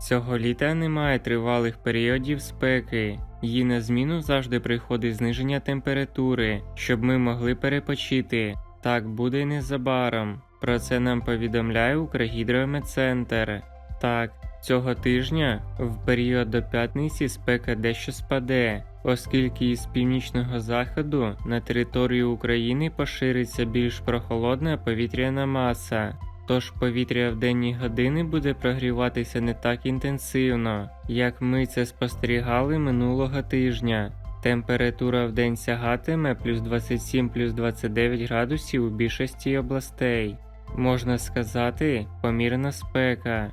Цього літа немає тривалих періодів спеки. Її на зміну завжди приходить зниження температури, щоб ми могли перепочити. Так буде незабаром. Про це нам повідомляє Укргідрометцентр. Так, цього тижня в період до п'ятниці спека дещо спаде, оскільки із північного заходу на територію України пошириться більш прохолодна повітряна маса. Тож повітря в денні години буде прогріватися не так інтенсивно, як ми це спостерігали минулого тижня. Температура в день сягатиме плюс 27 плюс 29 градусів у більшості областей. Можна сказати, помірна спека.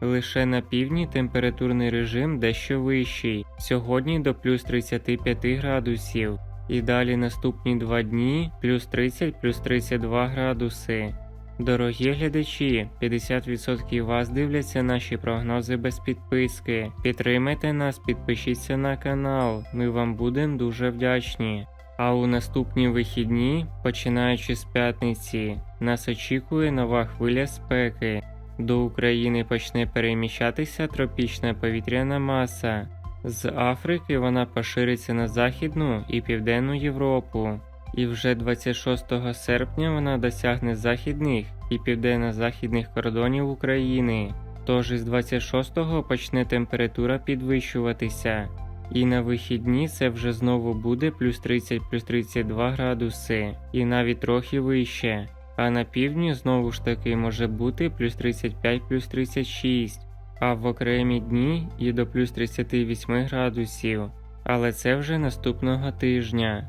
Лише на півдні температурний режим дещо вищий, сьогодні до плюс 35 градусів, і далі наступні два дні плюс 30 плюс 32 градуси. Дорогі глядачі, 50% вас дивляться наші прогнози без підписки. Підтримайте нас, підпишіться на канал, ми вам будемо дуже вдячні. А у наступні вихідні, починаючи з п'ятниці, нас очікує нова хвиля спеки. До України почне переміщатися тропічна повітряна маса. З Африки вона пошириться на Західну і Південну Європу. І вже 26 серпня вона досягне західних і південно-західних кордонів України. Тож із 26-го почне температура підвищуватися. І на вихідні це вже знову буде плюс 30 плюс 32 градуси, і навіть трохи вище. А на півдні знову ж таки може бути плюс 35 плюс 36, а в окремі дні і до плюс 38 градусів. Але це вже наступного тижня.